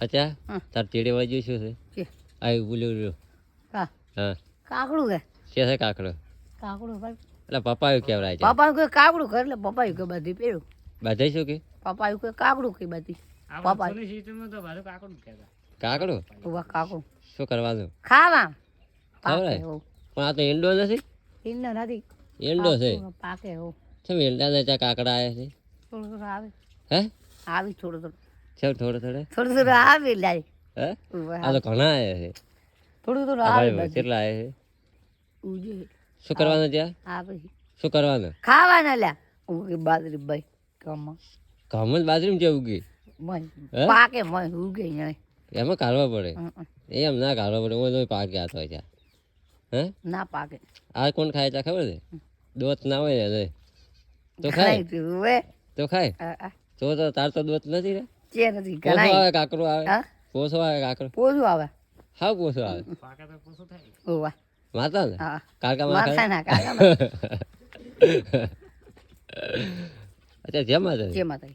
અચ્છા? હા. તાર ચેડે વાળી શું છે? કે? આ બોલ્યું રહ્યું. કા હા. કાકડું કે? છે છે કાકડો. કાકડું ભાઈ. એટલે પપ્પાયું કેવડાય છે? પપ્પા કે કાકડું કરે એટલે પપ્પા કે બધી પેરું બધા શું કે? પપ્પા કે કાકડું કે બધી? પપ્પા કાકડું ઊભા કાકડું. શું કરવાનું ખાવા. ખવડાય? પણ આ તો ઈંડો નથી? ઈંડા નથી. ઈંડો છે? પાકે હો કેમ ઈંડા ને ચા કાકડા આવ્યા છે? થોડું થોડું આવે. હે? આવી થોડું થોડું. છે થોડે થોડે. થોડું થોડું આવે લાય હે? આ તો ઘણા આવ્યા છે. થોડું થોડું આવે કેટલા આવ્યા છે? ઉજે. શું કરવાનું ત્યાં? આવે શું કરવાનું? ખાવાના લ્યા. ઉગી બાજરી ભાઈ કમ ઘઉં જ બાજરી જે ઉગી? પાકે મય ઉગે નહીં એમાં કાઢવા પડે. એમ ના કાઢવા પડે. હું પાક હાથ હોય ત્યાં હે? ના પાકે. આ કોણ ખાય ત્યાં ખબર છે? દોત ના હોય ને તો. ખાય. તું ખાય. તો તો તાર તો દોત નથી ને? ચે નથી પોસો આવે કાકરો આવે? હા? પોસો આવે કાકરો પોસું આવે. હા પોસો આવે. ઓવા માતા ને? હા. કાકા માતા ના કાકા અચ્છા જેમ માતા જે માતા